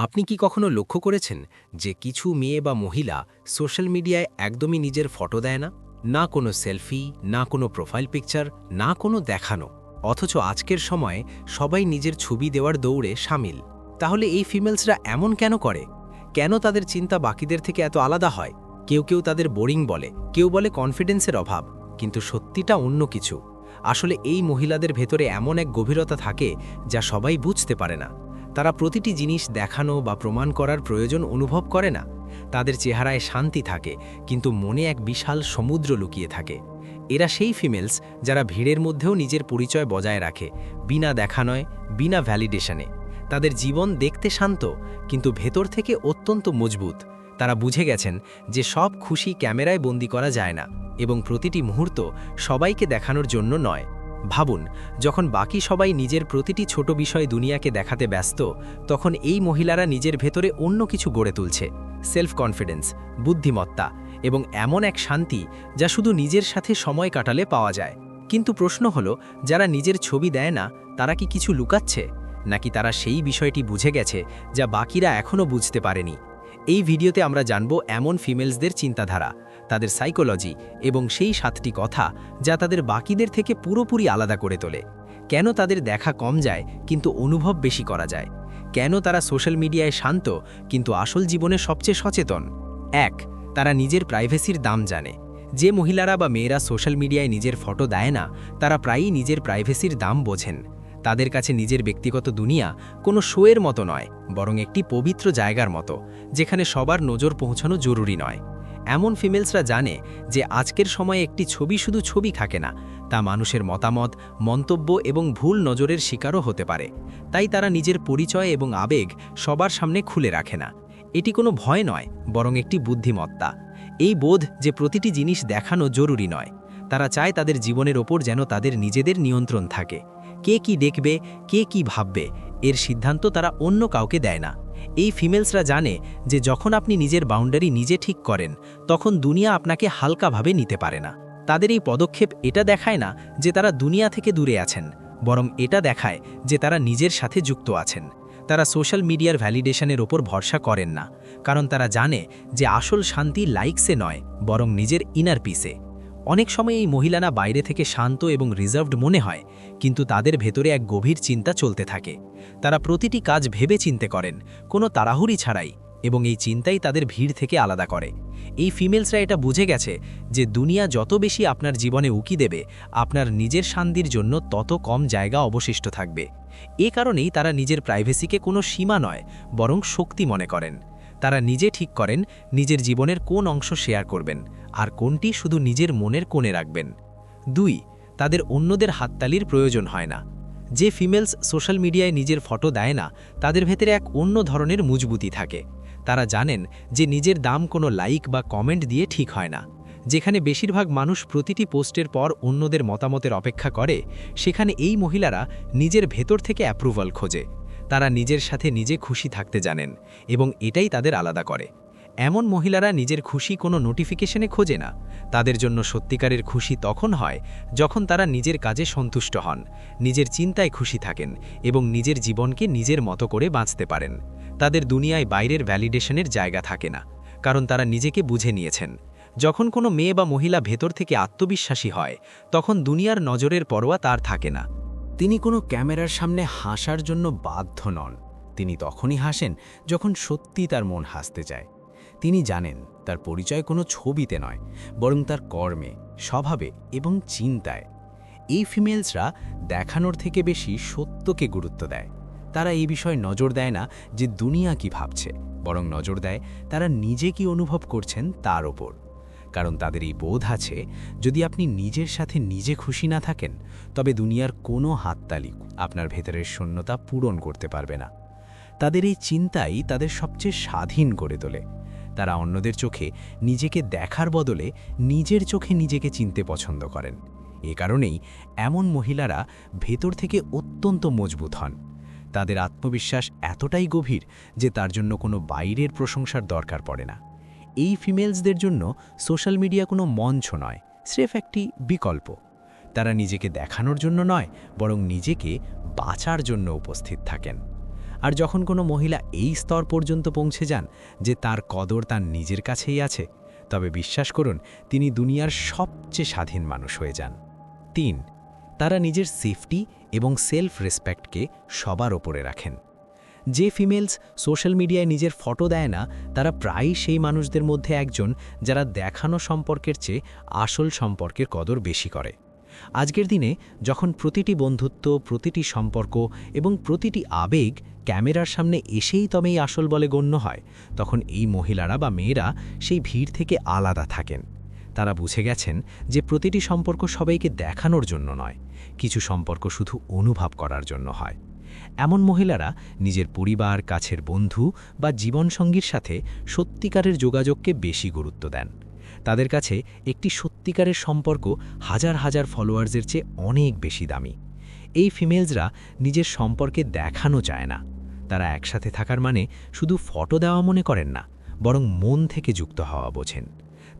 আপনি কি কখনো লক্ষ্য করেছেন যে কিছু মেয়ে বা মহিলা সোশ্যাল মিডিয়ায় একদমই নিজের ফটো দেয় না? না কোনো সেলফি, না কোনো প্রোফাইল পিকচার, না কোনো দেখানো। অথচ আজকের সময়ে সবাই নিজের ছবি দেওয়ার দৌড়ে সামিল। তাহলে এই ফিমেলসরা এমন কেন করে? কেন তাদের চিন্তা বাকিদের থেকে এত আলাদা হয়? কেউ কেউ তাদের বোরিং বলে, কেউ বলে কনফিডেন্সের অভাব, কিন্তু সত্যিটা অন্য কিছু। আসলে এই মহিলাদের ভেতরে এমন এক গভীরতা থাকে যা সবাই বুঝতে পারে না। তারা প্রতিটি জিনিস দেখানো বা প্রমাণ করার প্রয়োজন অনুভব করে না। তাদের চেহারায় শান্তি থাকে, কিন্তু মনে এক বিশাল সমুদ্র লুকিয়ে থাকে। এরা সেই ফিমেলস যারা ভিড়ের মধ্যেও নিজের পরিচয় বজায় রাখে, বিনা দেখানয় বিনা ভ্যালিডেশনে তাদের জীবন দেখতে শান্ত, কিন্তু ভেতর থেকে অত্যন্ত মজবুত। তারা বুঝে গেছেন যে সব খুশি ক্যামেরায় বন্দি করা যায় না, এবং প্রতিটি মুহূর্ত সবাইকে দেখানোর জন্য নয়। ভাবুন, যখন বাকি সবাই নিজের প্রতিটি ছোট বিষয় দুনিয়াকে দেখাতে ব্যস্ত, তখন এই মহিলারা নিজের ভেতরে অন্য কিছু গড়ে তুলছে। সেলফ কনফিডেন্স বুদ্ধিমত্তা এবং এমন এক শান্তি যা শুধু নিজের সাথে সময় কাটালে পাওয়া যায়। কিন্তু প্রশ্ন হল, যারা নিজের ছবি দেয় না, তারা কি কিছু লুকাচ্ছে? নাকি তারা সেই বিষয়টি বুঝে গেছে, যা বাকিরা এখনও বুঝতে পারেনি? এই ভিডিওতে আমরা জানব এমন ফিমেলসদের চিন্তাধারা। তাদের সাইকোলজি এবং সেই সাতটি কথা যা তাদের বাকিদের থেকে পুরোপুরি আলাদা করে তোলে। কেন তাদের দেখা কম যায়, কিন্তু অনুভব বেশি করা যায়? কেন তারা সোশ্যাল মিডিয়ায় শান্ত, কিন্তু আসল জীবনে সবচেয়ে সচেতন? এক, তারা নিজের প্রাইভেসির দাম জানে। যে মহিলারা বা মেয়েরা সোশ্যাল মিডিয়ায় নিজের ফটো দেয় না, তারা প্রায়ই নিজের প্রাইভেসির দাম বোঝেন। তাদের কাছে নিজের ব্যক্তিগত দুনিয়া কোনো শোয়ের মতো নয়, বরং একটি পবিত্র জায়গার মতো, যেখানে সবার নজর পৌঁছানো জরুরি নয়। এমন ফিমেলসরা জানে যে আজকের সময়ে একটি ছবি শুধু ছবি থাকে না, তা মানুষের মতামত, মন্তব্য এবং ভুল নজরের শিকারও হতে পারে। তাই তারা নিজের পরিচয় এবং আবেগ সবার সামনে খুলে রাখে না। এটি কোনো ভয় নয়, বরং একটি বুদ্ধিমত্তা। এই বোধ যে প্রতিটি জিনিস দেখানো জরুরি নয়। তারা চায় তাদের জীবনের ওপর যেন তাদের নিজেদের নিয়ন্ত্রণ থাকে। কে কি দেখবে, কে কি ভাববে এর সিদ্ধান্ত তারা অন্য কাউকে দেয় না। এই ফিমেলসরা জানে যে যখন আপনি নিজের বাউন্ডারি নিজে ঠিক করেন, তখন দুনিয়া আপনাকে হালকাভাবে নিতে পারে না। তাদের এই পদক্ষেপ এটা দেখায় না যে তারা দুনিয়া থেকে দূরে আছেন, বরং এটা দেখায় যে তারা নিজের সাথে যুক্ত আছেন। তারা সোশ্যাল মিডিয়ার ভ্যালিডেশনের ওপর ভরসা করেন না, কারণ তারা জানে যে আসল শান্তি লাইকসে নয়, বরং নিজের ইনার পিসে অনেক সময় এই মহিলারা বাইরে থেকে শান্ত এবং রিজার্ভড মনে হয়, কিন্তু তাদের ভেতরে এক গভীর চিন্তা চলতে থাকে। তারা প্রতিটি কাজ ভেবে চিনতে করেন, কোনো তাড়াহুড়ি ছাড়াই, এবং এই চিন্তাই তাদের ভিড় থেকে আলাদা করে। এই ফিমেলসরা এটা বুঝে গেছে যে দুনিয়া যত বেশি আপনার জীবনে উকি দেবে, আপনার নিজের শান্তির জন্য তত কম জায়গা অবশিষ্ট থাকবে। এ কারণেই তারা নিজের প্রাইভেসিকে কোনো সীমা নয়, বরং শক্তি মনে করেন। তারা নিজে ঠিক করেন, নিজের জীবনের কোন অংশ শেয়ার করবেন। আর কোনটি শুধু নিজের মনের কোণে রাখবেন। দুই, তাদের অন্যদের হাততালির প্রয়োজন হয় না। যে ফিমেলস সোশ্যাল মিডিয়ায় নিজের ফটো দেয় না, তাদের ভেতরে এক অন্য ধরনের মজবুতি থাকে। তারা জানেন যে নিজের দাম কোনো লাইক বা কমেন্ট দিয়ে ঠিক হয় না। যেখানে বেশিরভাগ মানুষ প্রতিটি পোস্টের পর অন্যদের মতামতের অপেক্ষা করে, সেখানে এই মহিলারা নিজের ভেতর থেকে অ্যাপ্রুভাল খোঁজে। তারা নিজের সাথে নিজে খুশি থাকতে জানেন এবং এটাই তাদের আলাদা করে। এমন মহিলারা নিজের খুশি কোনো নোটিফিকেশনে খোঁজে না। তাদের জন্য সত্যিকারের খুশি তখন হয় যখন তারা নিজের কাজে সন্তুষ্ট হন, নিজের চিন্তায় খুশি থাকেন এবং নিজের জীবনকে নিজের মতো করে বাঁচতে পারেন। তাদের দুনিয়ায় বাইরের ভ্যালিডেশনের জায়গা থাকে না, কারণ তারা নিজেকে বুঝে নিয়েছেন। যখন কোনো মেয়ে বা মহিলা ভেতর থেকে আত্মবিশ্বাসী হয়, তখন দুনিয়ার নজরের পরোয়া তার থাকে না। তিনি কোনো ক্যামেরার সামনে হাসার জন্য বাধ্য নন। তিনি তখনই হাসেন যখন সত্যি তার মন হাসতে চায়। তিনি জানেন তার পরিচয় কোনো ছবিতে নয়, বরং তার কর্মে, স্বভাবে এবং চিন্তায়। এই ফিমেলসরা দেখানোর থেকে বেশি সত্যকে গুরুত্ব দেয়। তারা এই বিষয়ে নজর দেয় না যে দুনিয়া কি ভাবছে, বরং নজর দেয় তারা নিজে কি অনুভব করছেন তার ওপর। কারণ তাদের এই বোধ আছে, যদি আপনি নিজের সাথে নিজে খুশি না থাকেন, তবে দুনিয়ার কোনো হাততালি আপনার ভেতরের শূন্যতা পূরণ করতে পারবে না। তাদের এই চিন্তাই তাদের সবচেয়ে স্বাধীন করে তোলে। তারা অন্যদের চোখে নিজেকে দেখার বদলে নিজের চোখে নিজেকে চিনতে পছন্দ করেন। এ কারণেই এমন মহিলারা ভেতর থেকে অত্যন্ত মজবুত হন। তাদের আত্মবিশ্বাস এতটাই গভীর যে তার জন্য কোনো বাইরের প্রশংসার দরকার পড়ে না। এই ফিমেলসদের জন্য সোশ্যাল মিডিয়া কোনো মঞ্চ নয়, স্রেফ একটি বিকল্প। তারা নিজেকে দেখানোর জন্য নয়, বরং নিজেকে বাঁচার জন্য উপস্থিত থাকেন। আর যখন কোনো মহিলা এই স্তর পর্যন্ত পৌঁছে যান যে তার কদর তার নিজের কাছেই আছে, তবে বিশ্বাস করুন, তিনি দুনিয়ার সবচেয়ে স্বাধীন মানুষ হয়ে যান। তিন, তারা নিজের সেফটি এবং সেলফ রেসপেক্টকে সবার ওপরে রাখেন। যে ফিমেলস সোশ্যাল মিডিয়ায় নিজের ফটো দেয় না, তারা প্রায়ই সেই মানুষদের মধ্যে একজন যারা দেখানো সম্পর্কের চেয়ে আসল সম্পর্কের কদর বেশি করে। আজকের দিনে যখন প্রতিটি বন্ধুত্ব, প্রতিটি সম্পর্ক এবং প্রতিটি আবেগ ক্যামেরার সামনে এসেই তবেই আসল বলে গণ্য হয়, তখন এই মহিলারা বা মেয়েরা সেই ভিড় থেকে আলাদা থাকেন। তারা বুঝে গেছেন যে প্রতিটি সম্পর্ক সবাইকে দেখানোর জন্য নয়, কিছু সম্পর্ক শুধু অনুভব করার জন্য হয়। এমন মহিলারা নিজের পরিবার, কাছের বন্ধু বা জীবনসঙ্গীর সাথে সত্যিকারের যোগাযোগকে বেশি গুরুত্ব দেন। তাদের কাছে একটি সত্যিকারের সম্পর্ক হাজার হাজার ফলোয়ার্সের চেয়ে অনেক বেশি দামি। এই ফিমেলসরা নিজের সম্পর্কে দেখানো চায় না। তারা একসাথে থাকার মানে শুধু ফটো দেওয়া মনে করেন না, বরং মন থেকে যুক্ত হওয়া বোঝেন।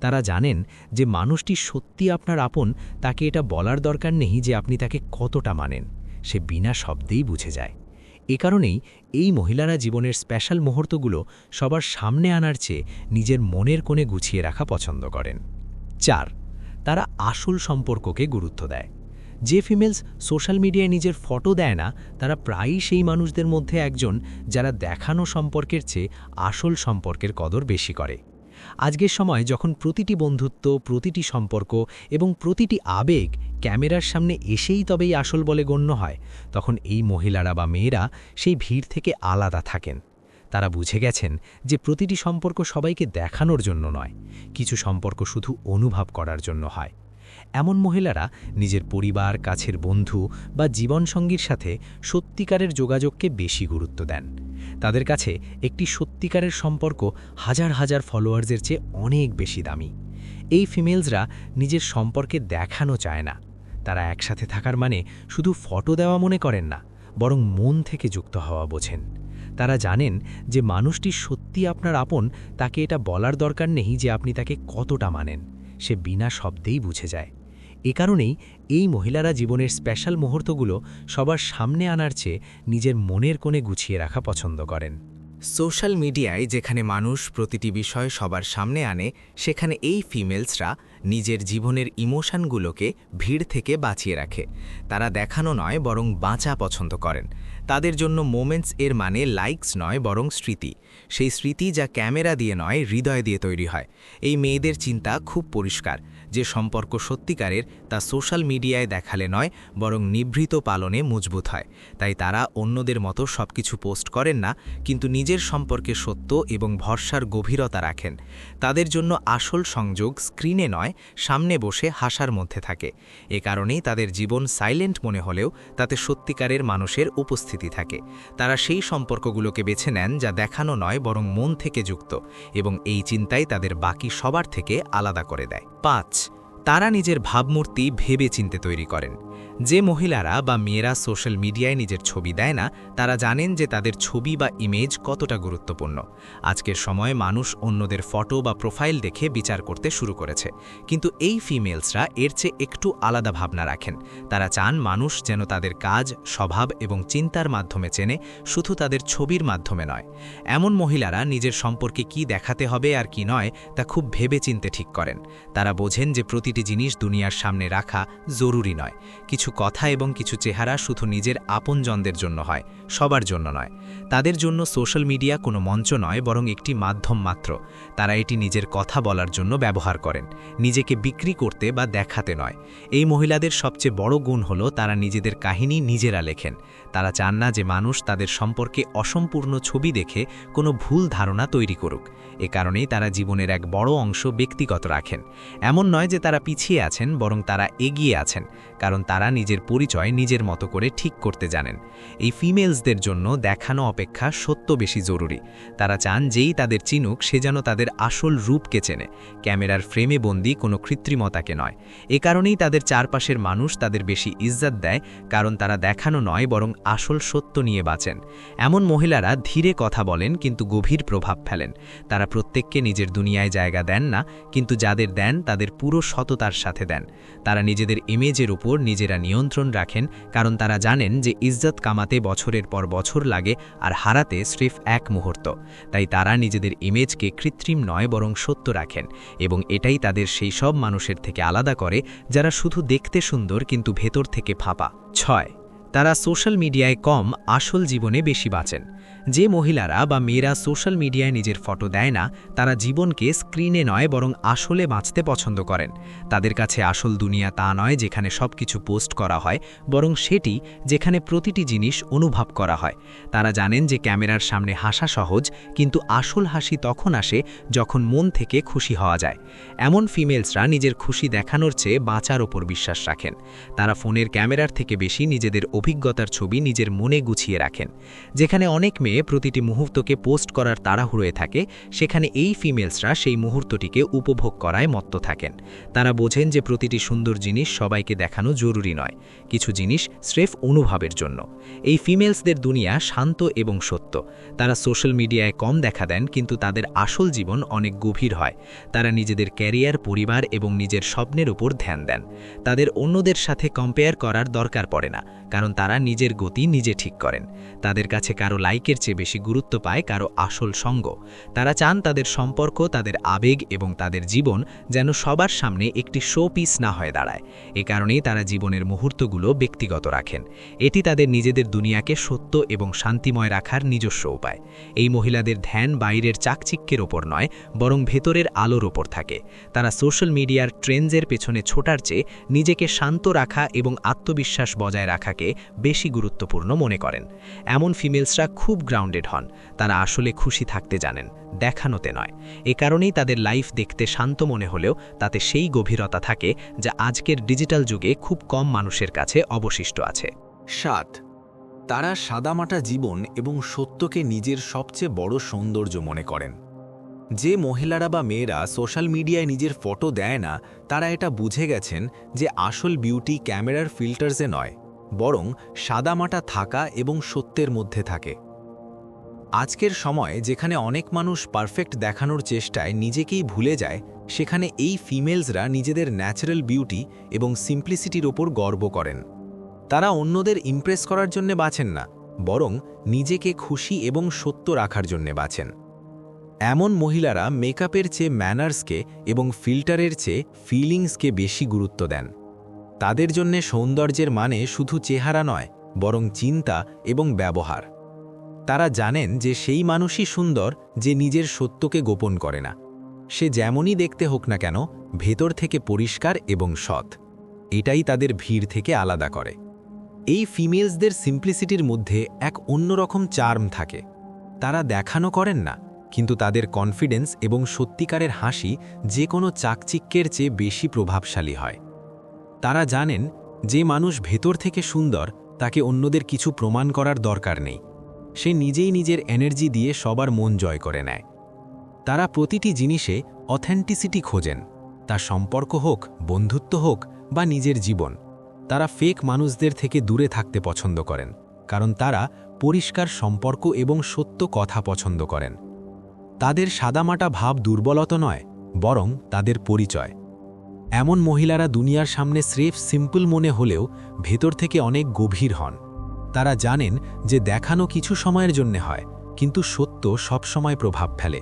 তারা জানেন যে মানুষটি সত্যি আপনার আপন, তাকে এটা বলার দরকার নেই যে আপনি তাকে কতটা মানেন, সে বিনা শব্দেই বুঝে যায়। এ কারণেই এই মহিলারা জীবনের স্পেশাল মুহূর্তগুলো সবার সামনে আনার চেয়ে নিজের মনের কোণে গুছিয়ে রাখা পছন্দ করেন। চার, তারা আসল সম্পর্ককে গুরুত্ব দেয়। যে ফিমেলস সোশ্যাল মিডিয়ায় নিজের ফটো দেয় না, তারা প্রায়ই সেই মানুষদের মধ্যে একজন যারা দেখানো সম্পর্কের চেয়ে আসল সম্পর্কের কদর বেশি করে। আজকের সময় যখন প্রতিটি বন্ধুত্ব, প্রতিটি সম্পর্ক এবং প্রতিটি আবেগ ক্যামেরার সামনে এসেই তবেই আসল বলে গণ্য হয়, তখন এই মহিলারা বা মেয়েরা সেই ভিড় থেকে আলাদা থাকেন। তারা বুঝে গেছেন যে প্রতিটি সম্পর্ক সবাইকে দেখানোর জন্য নয়, কিছু সম্পর্ক শুধু অনুভব করার জন্য হয়। এমন মহিলারা নিজের পরিবার, কাছের বন্ধু বা জীবনসঙ্গীর সাথে সত্যিকারের যোগাযোগকে বেশি গুরুত্ব দেন। তাদের কাছে একটি সত্যিকারের সম্পর্ক হাজার হাজার ফলোয়ার্সের চেয়ে অনেক বেশি দামি। এই ফিমেলসরা নিজের সম্পর্কে দেখানো চায় না। তারা একসাথে থাকার মানে শুধু ফটো দেওয়া মনে করেন না, বরং মন থেকে যুক্ত হওয়া বোঝেন। তারা জানেন যে মানুষটি সত্যি আপনার আপন, তাকে এটা বলার দরকার নেই যে আপনি তাকে কতটা মানেন। সে বিনা শব্দেই বুঝে যায়। এ কারণেই এই মহিলারা জীবনের স্পেশাল মুহূর্তগুলো সবার সামনে আনার চেয়ে নিজের মনের কোণে গুছিয়ে রাখা পছন্দ করেন। সোশ্যাল মিডিয়ায় যেখানে মানুষ প্রতিটি বিষয় সবার সামনে আনে, সেখানে এই ফিমেলসরা নিজের জীবনের ইমোশনগুলোকে ভিড় থেকে বাঁচিয়ে রাখে। তারা দেখানো নয় বরং বাঁচা পছন্দ করেন। তাদের জন্য মোমেন্টস এর মানে লাইকস নয় বরং স্মৃতি। সেই স্মৃতি যা ক্যামেরা দিয়ে নয়, হৃদয় দিয়ে তৈরি হয়। এই মেয়েদের চিন্তা খুব পরিষ্কার। যে সম্পর্ক সত্যিকারের তা সোশ্যাল মিডিয়ায় দেখালে নয়, বরং নিভৃত পালনে মজবুত হয়। তাই তারা অন্যদের মতো সব কিছু পোস্ট করেন না, কিন্তু নিজের সম্পর্কে সত্য এবং ভরসার গভীরতা রাখেন। তাদের জন্য আসল সংযোগ স্ক্রিনে নয়, সামনে বসে হাসার মধ্যে থাকে। এ কারণেই তাদের জীবন সাইলেন্ট মনে হলেও তাতে সত্যিকারের মানুষের উপস্থিতি থাকে। তারা সেই সম্পর্কগুলোকে বেছে নেন যা দেখানো নয়, বরং মন থেকে যুক্ত এবং এই চিন্তাই তাদের বাকি সবার থেকে আলাদা করে দেয়। পাঁচ তারা নিজের ভাবমূর্তি ভেবে চিনতে তৈরি করেন। যে মহিলারা বা মেয়েরা সোশ্যাল মিডিয়ায় নিজের ছবি দেয় না, তারা জানেন যে তাদের ছবি বা ইমেজ কতটা গুরুত্বপূর্ণ। আজকের সময়ে মানুষ অন্যদের ফটো বা প্রোফাইল দেখে বিচার করতে শুরু করেছে। কিন্তু এই ফিমেলসরা এর চেয়ে একটু আলাদা ভাবনা রাখেন। তারা চান মানুষ যেন তাদের কাজ, স্বভাব এবং চিন্তার মাধ্যমে চেনে, শুধু তাদের ছবির মাধ্যমে নয়। এমন মহিলারা নিজের সম্পর্কে কি দেখাতে হবে আর কি নয়, তা খুব ভেবে চিনতে ঠিক করেন। তারা বোঝেন যে প্রতিটি জিনিস দুনিয়ার সামনে রাখা জরুরি নয়। কিছু কথা এবং কিছু চেহারা শুধু নিজের আপনজনদের জন্য হয়। সবার জন্য নয়। তাদের জন্য সোশ্যাল মিডিয়া কোনো মঞ্চ নয়, বরং একটি মাধ্যম মাত্র। তারা এটি নিজের কথা বলার জন্য ব্যবহার করেন, নিজেকে বিক্রি করতে বা দেখাতে নয়। এই মহিলাদের সবচেয়ে বড় গুণ হল তারা নিজেদের কাহিনী নিজেরা লেখেন। তারা চান না যে মানুষ তাদের সম্পর্কে অসম্পূর্ণ ছবি দেখে কোনো ভুল ধারণা তৈরি করুক। এ কারণেই তারা জীবনের এক বড় অংশ ব্যক্তিগত রাখেন। এমন নয় যে তারা পিছিয়ে আছেন, বরং তারা এগিয়ে আছেন, কারণ তারা নিজের পরিচয় নিজের মতো করে ঠিক করতে জানেন। এই ফিমেলসদের জন্য দেখানো অপেক্ষা সত্য বেশি জরুরি। তারা চান যেই তাদের চিনুক, সে যেন তাদের আসল রূপকে চেনে। ক্যামেরার ফ্রেমে বন্দি কোনো কৃত্রিমতাকে নয়। এ কারণেই তাদের চারপাশের মানুষ তাদের বেশি ইজ্জত দেয়, কারণ তারা দেখানো নয়, বরং আসল সত্য নিয়ে বাঁচেন। এমন মহিলারা ধীরে কথা বলেন, কিন্তু গভীর প্রভাব ফেলেন। তারা প্রত্যেককে নিজের দুনিয়ায় জায়গা দেন না, কিন্তু যাদের দেন, তাদের পুরো সততার সাথে দেন। তারা নিজেদের ইমেজের উপর নিজেরা নিয়ন্ত্রণ রাখেন, কারণ তারা জানেন যে ইজ্জত কামাতে বছরের পর বছর লাগে আর হারাতে স্রেফ এক মুহূর্ত। তাই তারা নিজেদের ইমেজকে কৃত্রিম নয়, বরং সত্য রাখেন এবং এটাই তাদের সেই সব মানুষের থেকে আলাদা করে যারা শুধু দেখতে সুন্দর কিন্তু ভেতর থেকে ফাঁপা। ছয়, তারা সোশ্যাল মিডিয়ায় কম আসল জীবনে বেশি বাঁচেন। যে মহিলারা বা মেয়েরা সোশ্যাল মিডিয়ায় নিজের ফটো দেয় না, তারা জীবনকে স্ক্রিনে নয়, বরং আসলে বাঁচতে পছন্দ করেন। তাদের কাছে আসল দুনিয়া তা নয় যেখানে সব কিছু পোস্ট করা হয়, বরং সেটি যেখানে প্রতিটি জিনিস অনুভব করা হয়। তারা জানেন যে ক্যামেরার সামনে হাসা সহজ, কিন্তু আসল হাসি তখন আসে যখন মন থেকে খুশি হওয়া যায়। এমন ফিমেলসরা নিজের খুশি দেখানোর চেয়ে বাঁচার ওপর বিশ্বাস রাখেন। তারা ফোনের ক্যামেরার থেকে বেশি নিজেদের অভিজ্ঞতার ছবি নিজের মনে গুছিয়ে রাখেন, যেখানে অনেক মেয়ে প্রতিটি মুহূর্তকে পোস্ট করার তাড়াহুড়োয় থাকে, সেখানে এই ফিমেলসরা সেই মুহূর্তটিকে উপভোগ করায় মত্ত থাকেন। তারা বোঝেন যে প্রতিটি সুন্দর জিনিস সবাইকে দেখানো জরুরি নয়। কিছু জিনিস স্রেফ অনুভবের জন্য। এই ফিমেলসদের দুনিয়া শান্ত এবং সত্য। তারা সোশ্যাল মিডিয়ায় কম দেখা দেন, কিন্তু তাদের আসল জীবন অনেক গভীর হয়। তারা নিজেদের ক্যারিয়ার, পরিবার এবং নিজের স্বপ্নের উপর ধ্যান দেন। তাদের অন্যদের সাথে কম্পেয়ার করার দরকার পড়ে না, কারণ তারা নিজের গতি নিজে ঠিক করেন। তাদের কাছে কারও লাইকের চেয়ে বেশি গুরুত্ব পায় কারও আসল সঙ্গ। তারা চান তাদের সম্পর্ক, তাদের আবেগ এবং তাদের জীবন যেন সবার সামনে একটি শো পিস না হয়ে দাঁড়ায়। এ কারণেই তারা জীবনের মুহূর্তগুলো ব্যক্তিগত রাখেন। এটি তাদের নিজেদের দুনিয়াকে সত্য এবং শান্তিময় রাখার নিজস্ব উপায়। এই মহিলাদের ধ্যান বাইরের চাকচিক্যের ওপর নয়, বরং ভেতরের আলোর ওপর থাকে। তারা সোশ্যাল মিডিয়ার ট্রেন্ডসের পেছনে ছোটার চেয়ে নিজেকে শান্ত রাখা এবং আত্মবিশ্বাস বজায় রাখাকে বেশি গুরুত্বপূর্ণ মনে করেন। এমন ফিমেলসরা খুব গ্রাউন্ডেড হন, তারা আসলে খুশি থাকতে জানেন, দেখানোতে নয়। এ কারণেই তাদের লাইফ দেখতে শান্ত মনে হলেও তাতে সেই গভীরতা থাকে যা আজকের ডিজিটাল যুগে খুব কম মানুষের কাছে অবশিষ্ট আছে। সাত, তারা সাদামাটা জীবন এবং সত্যকে নিজের সবচেয়ে বড় সৌন্দর্য মনে করেন। যে মহিলারা বা মেয়েরা সোশ্যাল মিডিয়ায় নিজের ফটো দেয় না, তারা এটা বুঝে গেছেন যে আসল বিউটি ক্যামেরার ফিল্টার্সে নয়, বরং সাদামাটা থাকা এবং সত্যের মধ্যে থাকে। আজকের সময় যেখানে অনেক মানুষ পারফেক্ট দেখানোর চেষ্টায় নিজেকেই ভুলে যায়, সেখানে এই ফিমেলসরা নিজেদের ন্যাচারাল বিউটি এবং সিম্পলিসিটির ওপর গর্ব করেন। তারা অন্যদের ইমপ্রেস করার জন্য বাঁচেন না, বরং নিজেকে খুশি এবং সত্য রাখার জন্য বাঁচেন। এমন মহিলারা মেকআপের চেয়ে ম্যানার্সকে এবং ফিল্টারের চেয়ে ফিলিংসকে বেশি গুরুত্ব দেন। তাদের জন্যে সৌন্দর্যের মানে শুধু চেহারা নয়, বরং চিন্তা এবং ব্যবহার। তারা জানেন যে সেই মানুষই সুন্দর যে নিজের সত্যকে গোপন করে না। সে যেমনই দেখতে হোক না কেন, ভেতর থেকে পরিষ্কার এবং সৎ। এটাই তাদের ভিড় থেকে আলাদা করে। এই ফিমেলসদের সিম্পলিসিটির মধ্যে এক অন্যরকম চার্ম থাকে। তারা দেখানো করেন না, কিন্তু তাদের কনফিডেন্স এবং সত্যিকারের হাসি যে কোনো চাকচিক্যের চেয়ে বেশি প্রভাবশালী হয়। তারা জানেন, যে মানুষ ভেতর থেকে সুন্দর, তাকে অন্যদের কিছু প্রমাণ করার দরকার নেই। সে নিজেই নিজের এনার্জি দিয়ে সবার মন জয় করে নেয়। তারা প্রতিটি জিনিসে অথেন্টিসিটি খোঁজেন। তা সম্পর্ক হোক, বন্ধুত্ব হোক বা নিজের জীবন, তারা ফেক মানুষদের থেকে দূরে থাকতে পছন্দ করেন, কারণ তারা পরিষ্কার সম্পর্ক এবং সত্য কথা পছন্দ করেন। তাদের সাদামাটা ভাব দুর্বলতা নয়, বরং তাদের পরিচয়। এমন মহিলারা দুনিয়ার সামনে স্রেফ সিম্পল মনে হলেও ভেতর থেকে অনেক গভীর হন। তারা জানেন যে দেখানো কিছু সময়ের জন্য হয়, কিন্তু সত্য সবসময় প্রভাব ফেলে।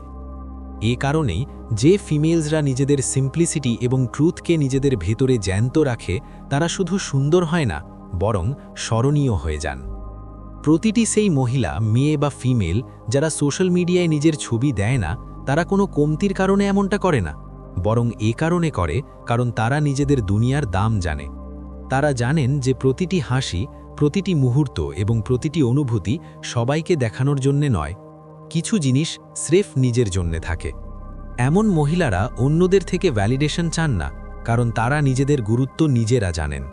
এ কারণেই যে ফিমেলসরা নিজেদের সিম্পলিসিটি এবং ট্রুথকে নিজেদের ভেতরে জ্যান্ত রাখে, তারা শুধু সুন্দর হয় না, বরং স্মরণীয় হয়ে যান। প্রতিটি সেই মহিলা, মেয়ে বা ফিমেল, যারা সোশ্যাল মিডিয়ায় নিজের ছবি দেয় না, তারা কোনো কমতির কারণে এমনটা করে না, বরং এ কারণে করে কারণ তারা নিজেদের দুনিয়ার দাম জানে। তারা জানেন যে প্রতিটি হাসি প্রতিটি মুহূর্ত এবং প্রতিটি অনুভূতি সবাইকে দেখানোর জন্যে নয়, কিছু জিনিস স্রেফ নিজের জন্যে থাকে। এমন মহিলারা অন্যদের থেকে ভ্যালিডেশন চান না, কারণ তারা নিজেদের গুরুত্ব নিজেরা জানেন।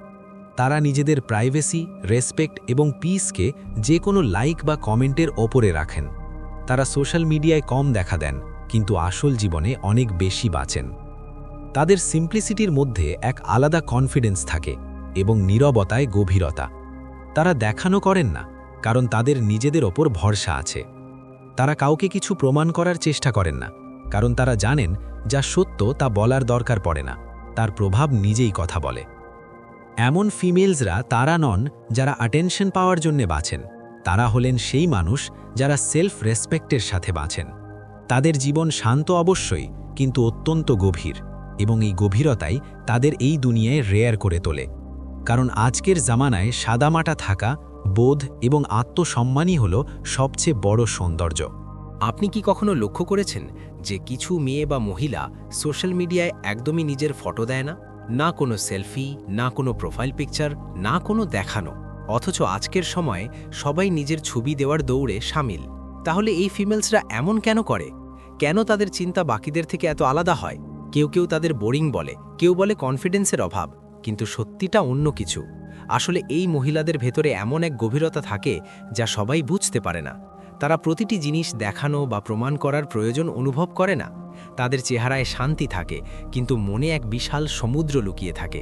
তারা নিজেদের প্রাইভেসি রেসপেক্ট এবং পিসকে যে কোনো লাইক বা কমেন্টের ওপরে রাখেন। তারা সোশ্যাল মিডিয়ায় কম দেখা দেন, কিন্তু আসল জীবনে অনেক বেশি বাঁচেন। তাদের সিম্পলিসিটির মধ্যে এক আলাদা কনফিডেন্স থাকে এবং নীরবতায় গভীরতা। তারা দেখানো করেন না, কারণ তাদের নিজেদের ওপর ভরসা আছে। তারা কাউকে কিছু প্রমাণ করার চেষ্টা করেন না, কারণ তারা জানেন যা সত্য তা বলার দরকার পড়ে না, তার প্রভাব নিজেই কথা বলে। এমন ফিমেলসরা তারা নন যারা অ্যাটেনশন পাওয়ার জন্য বাঁচেন, তারা হলেন সেই মানুষ যারা সেলফ রেসপেক্টের সাথে বাঁচেন। তাদের জীবন শান্ত অবশ্যই, কিন্তু অত্যন্ত গভীর, এবং এই গভীরতাই তাদের এই দুনিয়ায় রেয়ার করে তোলে। কারণ আজকের জামানায় সাদামাটা থাকা, বোধ এবং আত্মসম্মানই হল সবচেয়ে বড় সৌন্দর্য। আপনি কি কখনো লক্ষ্য করেছেন যে কিছু মেয়ে বা মহিলা সোশ্যাল মিডিয়ায় একদমই নিজের ফটো দেয় না? না কোনো সেলফি, না কোনো প্রোফাইল পিকচার, না কোনো দেখানো। অথচ আজকের সময়ে সবাই নিজের ছবি দেওয়ার দৌড়ে সামিল। তাহলে এই ফিমেলসরা এমন কেন করে? কেন তাদের চিন্তা বাকিদের থেকে এত আলাদা হয়? কেউ কেউ তাদের বোরিং বলে, কেউ বলে কনফিডেন্সের অভাব। কিন্তু সত্যিটা অন্য কিছু। আসলে এই মহিলাদের ভেতরে এমন এক গভীরতা থাকে যা সবাই বুঝতে পারে না। তারা প্রতিটি জিনিস দেখানো বা প্রমাণ করার প্রয়োজন অনুভব করে না। তাদের চেহারায় শান্তি থাকে, কিন্তু মনে এক বিশাল সমুদ্র লুকিয়ে থাকে।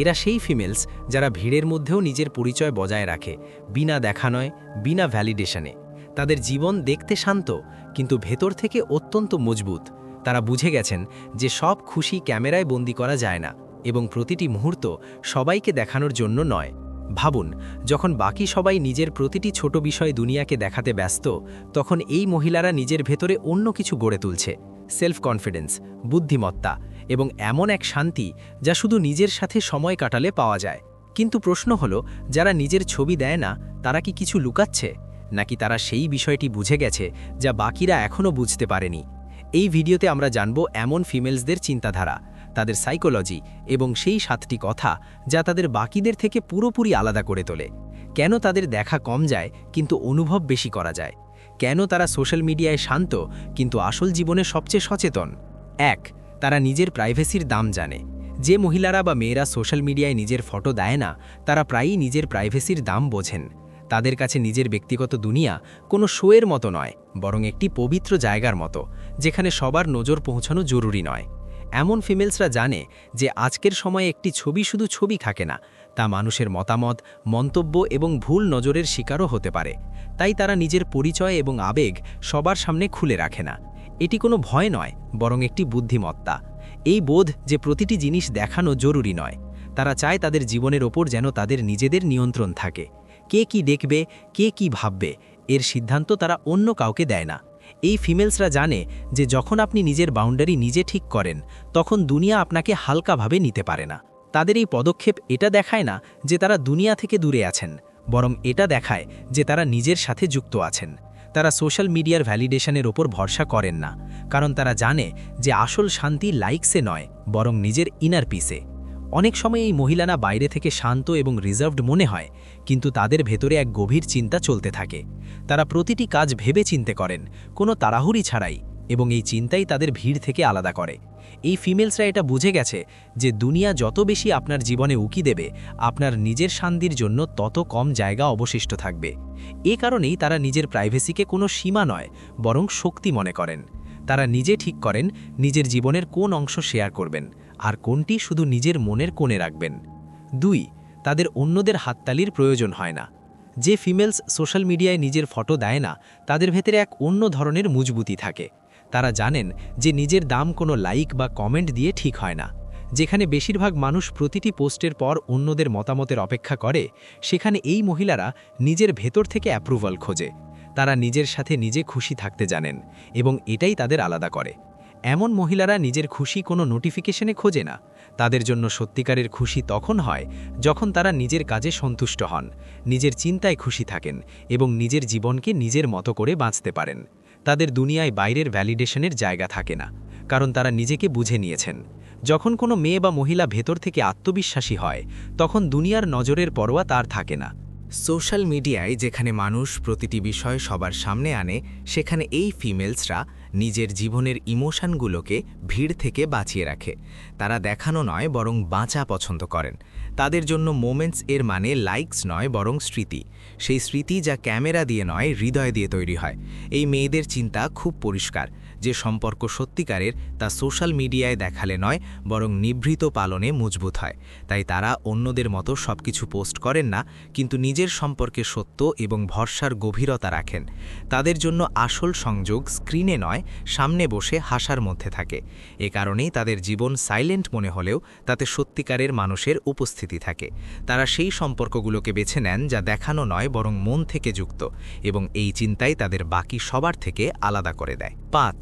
এরা সেই ফিমেলস যারা ভিড়ের মধ্যেও নিজের পরিচয় বজায় রাখে, বিনা দেখানয় বিনা ভ্যালিডেশনে তাদের জীবন দেখতে শান্ত, কিন্তু ভেতর থেকে অত্যন্ত মজবুত। তারা বুঝে গেছেন যে সব খুশি ক্যামেরায় বন্দি করা যায় না। এবং প্রতিটি মুহূর্ত সবাইকে দেখানোর জন্য নয়। ভাবুন, যখন বাকি সবাই নিজের প্রতিটি ছোট বিষয় দুনিয়াকে দেখাতে ব্যস্ত, তখন এই মহিলারা নিজের ভেতরে অন্য কিছু গড়ে তুলছে। সেলফ কনফিডেন্স বুদ্ধিমত্তা এবং এমন এক শান্তি যা শুধু নিজের সাথে সময় কাটালে পাওয়া যায়। কিন্তু প্রশ্ন হলো, যারা নিজের ছবি দেয় না, তারা কি কিছু লুকাচ্ছে? নাকি তারা সেই বিষয়টি বুঝে গেছে যা বাকিরা এখনও বুঝতে পারেনি? এই ভিডিওতে আমরা জানব এমন ফিমেলসদের চিন্তাধারা। তাদের সাইকোলজি এবং সেই সাতটি কথা যা তাদের বাকিদের থেকে পুরোপুরি আলাদা করে তোলে। কেন তাদের দেখা কম যায়, কিন্তু অনুভব বেশি করা যায়? কেন তারা সোশ্যাল মিডিয়ায় শান্ত, কিন্তু আসল জীবনে সবচেয়ে সচেতন? এক, তারা নিজের প্রাইভেসির দাম জানে। যে মহিলারা বা মেয়েরা সোশ্যাল মিডিয়ায় নিজের ফটো দেয় না, তারা প্রায়ই নিজের প্রাইভেসির দাম বোঝেন। তাদের কাছে নিজের ব্যক্তিগত দুনিয়া কোনো শোয়ের মতো নয়, বরং একটি পবিত্র জায়গার মতো, যেখানে সবার নজর পৌঁছানো জরুরি নয়। এমন ফিমেলসরা জানে যে আজকের সময়ে একটি ছবি শুধু ছবি থাকে না, তা মানুষের মতামত, মন্তব্য এবং ভুল নজরের শিকারও হতে পারে। তাই তারা নিজের পরিচয় এবং আবেগ সবার সামনে খুলে রাখে না। এটি কোনো ভয় নয়, বরং একটি বুদ্ধিমত্তা। এই বোধ যে প্রতিটি জিনিস দেখানো জরুরি নয়। তারা চায় তাদের জীবনের ওপর যেন তাদের নিজেদের নিয়ন্ত্রণ থাকে। কে কি দেখবে, কে কি ভাববে, এর সিদ্ধান্ত তারা অন্য কাউকে দেয় না। এই ফিমেলসরা জানে যে যখন আপনি নিজের বাউন্ডারি নিজে ঠিক করেন, তখন দুনিয়া আপনাকে হালকাভাবে নিতে পারে না। তাদের এই পদক্ষেপ এটা দেখায় না যে তারা দুনিয়া থেকে দূরে আছেন, বরং এটা দেখায় যে তারা নিজের সাথে যুক্ত আছেন। তারা সোশ্যাল মিডিয়ার ভ্যালিডেশনের ওপর ভরসা করেন না, কারণ তারা জানে যে আসল শান্তি লাইকসে নয়, বরং নিজের ইনার পিসে অনেক সময় এই মহিলারা বাইরে থেকে শান্ত এবং রিজার্ভড মনে হয়, কিন্তু তাদের ভেতরে এক গভীর চিন্তা চলতে থাকে। তারা প্রতিটি কাজ ভেবে চিনতে করেন, কোনো তাড়াহুড়ি ছাড়াই, এবং এই চিন্তাই তাদের ভিড় থেকে আলাদা করে। এই ফিমেলসরা এটা বুঝে গেছে যে দুনিয়া যত বেশি আপনার জীবনে উকি দেবে, আপনার নিজের শান্তির জন্য তত কম জায়গা অবশিষ্ট থাকবে। এ কারণেই তারা নিজের প্রাইভেসিকে কোনো সীমা নয়, বরং শক্তি মনে করেন। তারা নিজে ঠিক করেন, নিজের জীবনের কোন অংশ শেয়ার করবেন। আর কোনটি শুধু নিজের মনের কোণে রাখবেন? দুই, তাদের অন্যদের হাততালির প্রয়োজন হয় না। যে ফিমেলস সোশ্যাল মিডিয়ায় নিজের ফটো দেয় না, তাদের ভেতরে এক অন্য ধরনের মজবুতি থাকে। তারা জানেন যে নিজের দাম কোনো লাইক বা কমেন্ট দিয়ে ঠিক হয় না। যেখানে বেশিরভাগ মানুষ প্রতিটি পোস্টের পর অন্যদের মতামতের অপেক্ষা করে, সেখানে এই মহিলারা নিজের ভেতর থেকে অ্যাপ্রুভাল খোঁজে। তারা নিজের সাথে নিজে খুশি থাকতে জানেন এবং এটাই তাদের আলাদা করে। এমন মহিলারা নিজের খুশি কোনো নোটিফিকেশনে খোঁজে না। তাদের জন্য সত্যিকারের খুশি তখন হয় যখন তারা নিজের কাজে সন্তুষ্ট হন, নিজের চিন্তায় খুশি থাকেন এবং নিজের জীবনকে নিজের মতো করে বাঁচতে পারেন। তাদের দুনিয়ায় বাইরের ভ্যালিডেশনের জায়গা থাকে না, কারণ তারা নিজেকে বুঝে নিয়েছেন। যখন কোনো মেয়ে বা মহিলা ভেতর থেকে আত্মবিশ্বাসী হয়, তখন দুনিয়ার নজরের পরোয়া তার থাকে না। সোশ্যাল মিডিয়ায় যেখানে মানুষ প্রতিটি বিষয় সবার সামনে আনে, সেখানে এই ফিমেলসরা নিজের জীবনের ইমোশনগুলোকে ভিড় থেকে বাঁচিয়ে রাখে। তারা দেখানো নয় বরং বাঁচা পছন্দ করেন। তাদের জন্য মোমেন্টস এর মানে লাইকস নয় বরং স্মৃতি। সেই স্মৃতি যা ক্যামেরা দিয়ে নয়, হৃদয় দিয়ে তৈরি হয়। এই মেয়েদের চিন্তা খুব পরিষ্কার। যে সম্পর্ক সত্যিকারের তা সোশ্যাল মিডিয়ায় দেখালে নয়, বরং নিভৃত পালনে মজবুত হয়। তাই তারা অন্যদের মতো সব কিছু পোস্ট করেন না, কিন্তু নিজের সম্পর্কে সত্য এবং ভরসার গভীরতা রাখেন। তাদের জন্য আসল সংযোগ স্ক্রিনে নয়, সামনে বসে হাসার মধ্যে থাকে। এ কারণেই তাদের জীবন সাইলেন্ট মনে হলেও তাতে সত্যিকারের মানুষের উপস্থিতি থাকে। তারা সেই সম্পর্কগুলোকে বেছে নেন যা দেখানো নয়, বরং মন থেকে যুক্ত, এবং এই চিন্তাই তাদের বাকি সবার থেকে আলাদা করে দেয়। পাঁচ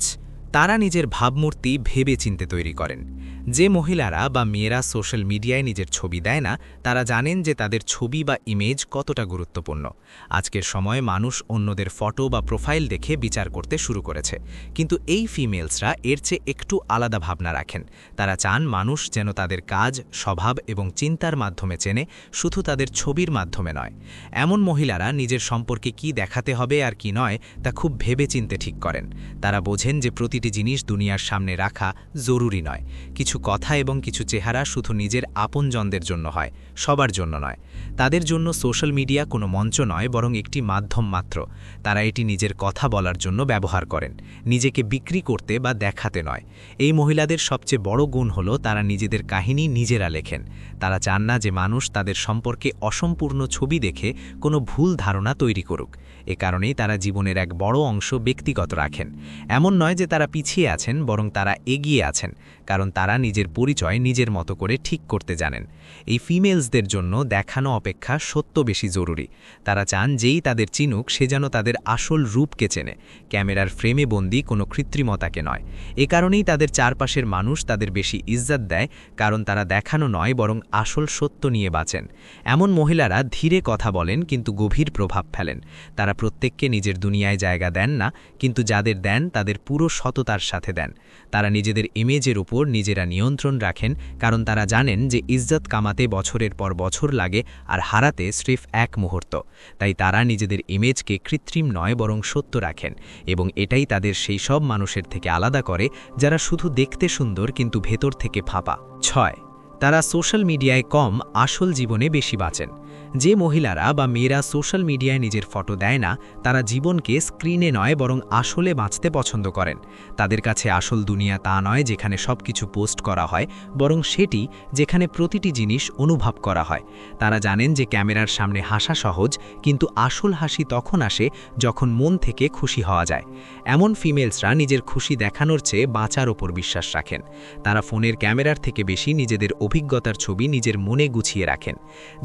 তারা নিজের ভাবমূর্তি ভেবে চিনতে তৈরি করেন। যে মহিলারা বা মেয়েরা সোশ্যাল মিডিয়ায় নিজের ছবি দেয় না, তারা জানেন যে তাদের ছবি বা ইমেজ কতটা গুরুত্বপূর্ণ। আজকের সময় মানুষ অন্যদের ফটো বা প্রোফাইল দেখে বিচার করতে শুরু করেছে। কিন্তু এই ফিমেলসরা এর চেয়ে একটু আলাদা ভাবনা রাখেন। তারা চান মানুষ যেন তাদের কাজ, স্বভাব এবং চিন্তার মাধ্যমে চেনে, শুধু তাদের ছবির মাধ্যমে নয়। এমন মহিলারা নিজের সম্পর্কে কি দেখাতে হবে আর কি নয়, তা খুব ভেবে চিনতে ঠিক করেন। তারা বোঝেন যে প্রতিটি জিনিস দুনিয়ার সামনে রাখা জরুরি নয়। কিছু কথা এবং কিছু চেহারা শুধু নিজের আপনজনদের জন্য হয়, সবার জন্য নয়। তাদের জন্য সোশ্যাল মিডিয়া কোনো মঞ্চ নয়, বরং একটি মাধ্যম মাত্র। তারা এটি নিজের কথা বলার জন্য ব্যবহার করেন, নিজেকে বিক্রি করতে বা দেখাতে নয়। এই মহিলাদের সবচেয়ে বড় গুণ হল তারা নিজেদের কাহিনী নিজেরা লেখেন। তারা চান না যে মানুষ তাদের সম্পর্কে অসম্পূর্ণ ছবি দেখে কোনো ভুল ধারণা তৈরি করুক। এ কারণেই তারা জীবনের এক বড় অংশ ব্যক্তিগত রাখেন। এমন নয় যে তারা পিছিয়ে আছেন, বরং তারা এগিয়ে আছেন, কারণ তারা নিজের পরিচয় নিজের মতো করে ঠিক করতে জানেন। এই ফিমেলসদের জন্য দেখানো অপেক্ষা সত্য বেশি জরুরি। তারা চান যেই তাদের চিনুক, সে যেন তাদের আসল রূপকে চেনে। ক্যামেরার ফ্রেমে বন্দি কোনো কৃত্রিমতাকে নয়। এ কারণেই তাদের চারপাশের মানুষ তাদের বেশি ইজ্জত দেয়, কারণ তারা দেখানো নয়, বরং আসল সত্য নিয়ে বাঁচেন। এমন মহিলারা ধীরে কথা বলেন, কিন্তু গভীর প্রভাব ফেলেন। তারা প্রত্যেককে নিজের দুনিয়ায় জায়গা দেন না, কিন্তু যাদের দেন তাদের পুরো সততার সাথে দেন। তারা নিজেদের ইমেজের উপর নিজেরা নিয়ন্ত্রণ রাখেন, কারণ তারা জানেন যে ইজ্জত কামাতে বছরের পর বছর লাগে আর হারাতে স্রেফ এক মুহূর্ত। তাই তারা নিজেদের ইমেজকে কৃত্রিম নয়, বরং সত্য রাখেন এবং এটাই তাদের সেই সব মানুষের থেকে আলাদা করে, যারা শুধু দেখতে সুন্দর কিন্তু ভেতর থেকে ফাঁপা। ছয় তারা সোশ্যাল মিডিয়ায় কম আসল জীবনে বেশি বাঁচেন। যে মহিলারা বা মেয়েরা সোশ্যাল মিডিয়ায় নিজের ফটো দেয় না, তারা জীবনকে স্ক্রিনে নয় বরং আসলে বাঁচতে পছন্দ করেন। তাদের কাছে আসল দুনিয়া তা নয় যেখানে সব কিছু পোস্ট করা হয়, বরং সেটি যেখানে প্রতিটি জিনিস অনুভব করা হয়। তারা জানেন যে ক্যামেরার সামনে হাসা সহজ, কিন্তু আসল হাসি তখন আসে যখন মন থেকে খুশি হওয়া যায়। এমন ফিমেলসরা নিজের খুশি দেখানোর চেয়ে বাঁচার ওপর বিশ্বাস রাখেন। তারা ফোনের ক্যামেরার থেকে বেশি নিজেদের অভিজ্ঞতার ছবি নিজের মনে গুছিয়ে রাখেন।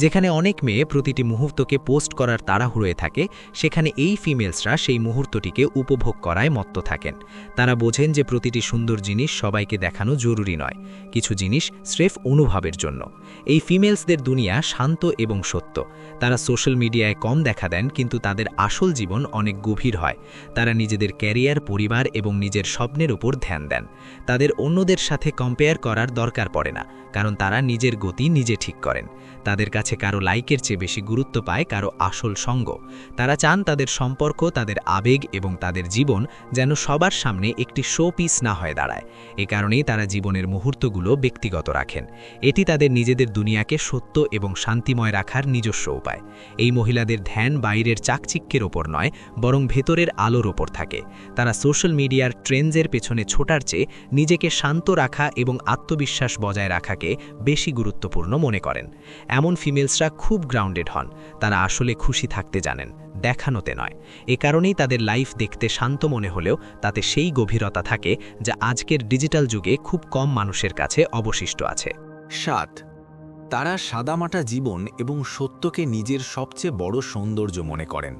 যেখানে অনেক মেয়ে প্রতিটি মুহূর্তকে পোস্ট করার তাড়াহুড়োয় থাকে, সেখানে এই ফিমেলসরা সেই মুহূর্তটিকে উপভোগ করায় মত্ত থাকেন। তারা বোঝেন যে প্রতিটি সুন্দর জিনিস সবাইকে দেখানো জরুরি নয়, কিছু জিনিস স্রেফ অনুভবের জন্য। এই ফিমেলসদের দুনিয়া শান্ত এবং সত্য। তারা সোশ্যাল মিডিয়ায় কম দেখা দেন, কিন্তু তাদের আসল জীবন অনেক গভীর হয়। তারা নিজেদের ক্যারিয়ার, পরিবার এবং নিজের স্বপ্নের উপর ধ্যান দেন। তাদের অন্যদের সাথে কম্পেয়ার করার দরকার পড়ে না, কারণ তারা নিজের গতি নিজে ঠিক করেন। তাদের কাছে কারও লাইকের চেয়ে বেশি গুরুত্ব পায় কারও আসল সঙ্গ। তারা চান তাদের সম্পর্ক, তাদের আবেগ এবং তাদের জীবন যেন সবার সামনে একটি শো পিস না হয়ে দাঁড়ায়। এ কারণেই তারা জীবনের মুহূর্তগুলো ব্যক্তিগত রাখেন। এটি তাদের নিজেদের দুনিয়াকে সত্য এবং শান্তিময় রাখার নিজস্ব উপায়। এই মহিলাদের ধ্যান বাইরের চাকচিক্যের ওপর নয়, বরং ভেতরের আলোর ওপর থাকে। তারা সোশ্যাল মিডিয়ার ট্রেন্ডসের পেছনে ছোটার চেয়ে নিজেকে শান্ত রাখা এবং আত্মবিশ্বাস বজায় রাখাকে বেশি গুরুত্বপূর্ণ মনে করেন। এমন ফিমেলসরা খুব গ্রাউন্ডেড হন, তারা আসলে খুশি থাকতে জানেন, দেখানোতে নয়। এ কারণেই তাদের লাইফ দেখতে শান্ত মনে হলেও তাতে সেই গভীরতা থাকে যা আজকের ডিজিটাল যুগে খুব কম মানুষের কাছে অবশিষ্ট আছে। সাত, তারা সাদামাটা জীবন এবং সত্যকে নিজের সবচেয়ে বড় সৌন্দর্য মনে করেন।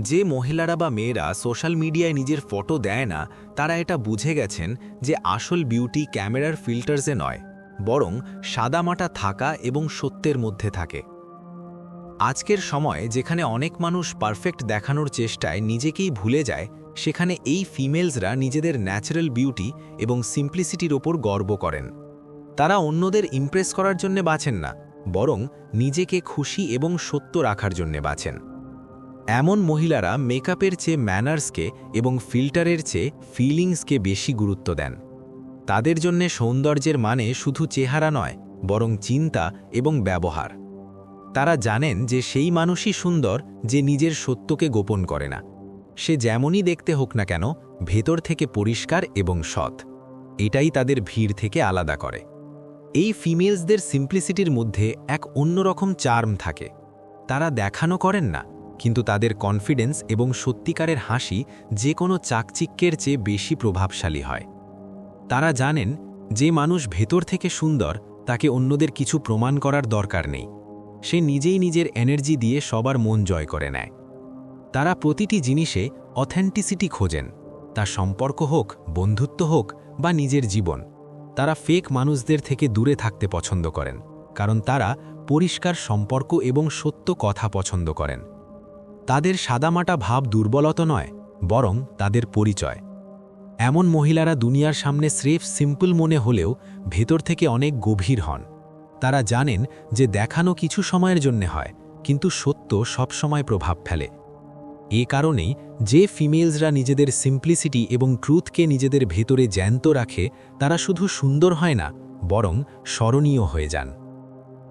যে মহিলারা বা মেয়েরা সোশ্যাল মিডিয়ায় নিজের ফটো দেয় না, তারা এটা বুঝে গেছেন যে আসল বিউটি ক্যামেরার ফিল্টার্সে নয়। বরং সাদামাটা থাকা এবং সত্যের মধ্যে থাকে। আজকের সময় যেখানে অনেক মানুষ পারফেক্ট দেখানোর চেষ্টায় নিজেকেই ভুলে যায়, সেখানে এই ফিমেলসরা নিজেদের ন্যাচারাল বিউটি এবং সিম্পলিসিটির ওপর গর্ব করেন। তারা অন্যদের ইমপ্রেস করার জন্য বাঁচেন না, বরং নিজেকে খুশি এবং সত্য রাখার জন্য বাঁচেন। এমন মহিলারা মেকআপের চেয়ে ম্যানার্সকে এবং ফিল্টারের চেয়ে ফিলিংসকে বেশি গুরুত্ব দেন। তাদের জন্যে সৌন্দর্যের মানে শুধু চেহারা নয়, বরং চিন্তা এবং ব্যবহার। তারা জানেন যে সেই মানুষই সুন্দর যে নিজের সত্যকে গোপন করে না। সে যেমনই দেখতে হোক না কেন, ভেতর থেকে পরিষ্কার এবং সৎ। এটাই তাদের ভিড় থেকে আলাদা করে। এই ফিমেলসদের সিম্পলিসিটির মধ্যে এক অন্যরকম চার্ম থাকে। তারা দেখানো করেন না, কিন্তু তাদের কনফিডেন্স এবং সত্যিকারের হাসি যে কোনো চাকচিক্যের চেয়ে বেশি প্রভাবশালী হয়। তারা জানেন, যে মানুষ ভেতর থেকে সুন্দর, তাকে অন্যদের কিছু প্রমাণ করার দরকার নেই। সে নিজেই নিজের এনার্জি দিয়ে সবার মন জয় করে নেয়। তারা প্রতিটি জিনিসে অথেন্টিসিটি খোঁজেন। তা সম্পর্ক হোক, বন্ধুত্ব হোক, বা নিজের জীবন, তারা ফেক মানুষদের থেকে দূরে থাকতে পছন্দ করেন, কারণ তারা পরিষ্কার সম্পর্ক এবং সত্য কথা পছন্দ করেন। তাদের সাদামাটা ভাব দুর্বলতা নয়, বরং তাদের পরিচয়। এমন মহিলারা দুনিয়ার সামনে স্রেফ সিম্পল মনে হলেও ভেতর থেকে অনেক গভীর হন। তারা জানেন যে দেখানো কিছু সময়ের জন্য হয়, কিন্তু সত্য সবসময় প্রভাব ফেলে। এ কারণেই যে ফিমেলসরা নিজেদের সিম্পলিসিটি এবং ট্রুথকে নিজেদের ভেতরে জ্যান্ত রাখে, তারা শুধু সুন্দর হয় না, বরং স্মরণীয় হয়ে যান।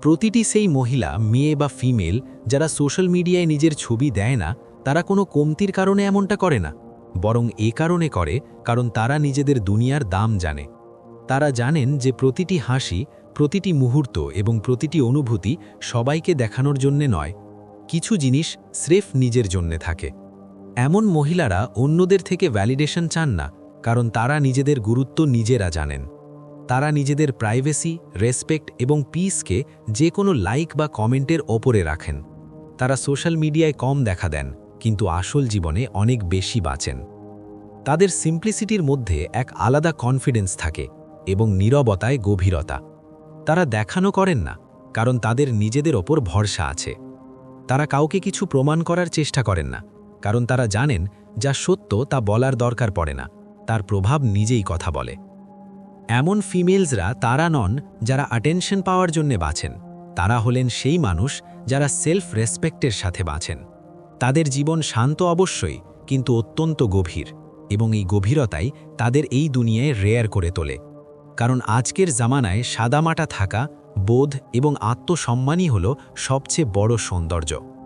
প্রতিটি সেই মহিলা, মেয়ে বা ফিমেল, যারা সোশ্যাল মিডিয়ায় নিজের ছবি দেয় না, তারা কোনো কমতির কারণে এমনটা করে না। বরং এ কারণে করে কারণ তারা নিজেদের দুনিয়ার দাম জানে। তারা জানেন যে প্রতিটি হাসি, প্রতিটি মুহূর্ত এবং প্রতিটি অনুভূতি সবাইকে দেখানোর জন্যে নয়, কিছু জিনিস স্রেফ নিজের জন্যে থাকে। এমন মহিলারা অন্যদের থেকে ভ্যালিডেশন চান না, কারণ তারা নিজেদের গুরুত্ব নিজেরা জানেন। তারা নিজেদের প্রাইভেসি রেসপেক্ট এবং পিসকে যে কোনো লাইক বা কমেন্টের ওপরে রাখেন। তারা সোশ্যাল মিডিয়ায় কম দেখা দেন। কিন্তু আসল জীবনে অনেক বেশি বাঁচেন। তাদের সিম্পলিসিটির মধ্যে এক আলাদা কনফিডেন্স থাকে এবং নীরবতায় গভীরতা। তারা দেখানো করেন না, কারণ তাদের নিজেদের ওপর ভরসা আছে। তারা কাউকে কিছু প্রমাণ করার চেষ্টা করেন না, কারণ তারা জানেন যা সত্য তা বলার দরকার পড়ে না, তার প্রভাব নিজেই কথা বলে। এমন ফিমেলসরা তারা নন যারা অ্যাটেনশন পাওয়ার জন্যে বাঁচেন, তারা হলেন সেই মানুষ যারা সেলফ রেসপেক্টের সাথে বাঁচেন। তাদের জীবন শান্ত অবশ্যই, কিন্তু অত্যন্ত গভীর, এবং এই গভীরতাই তাদের এই দুনিয়ায় রেয়ার করে তোলে। কারণ আজকের জামানায় সাদামাটা থাকা, বোধ এবং আত্মসম্মানই হল সবচেয়ে বড় সৌন্দর্য।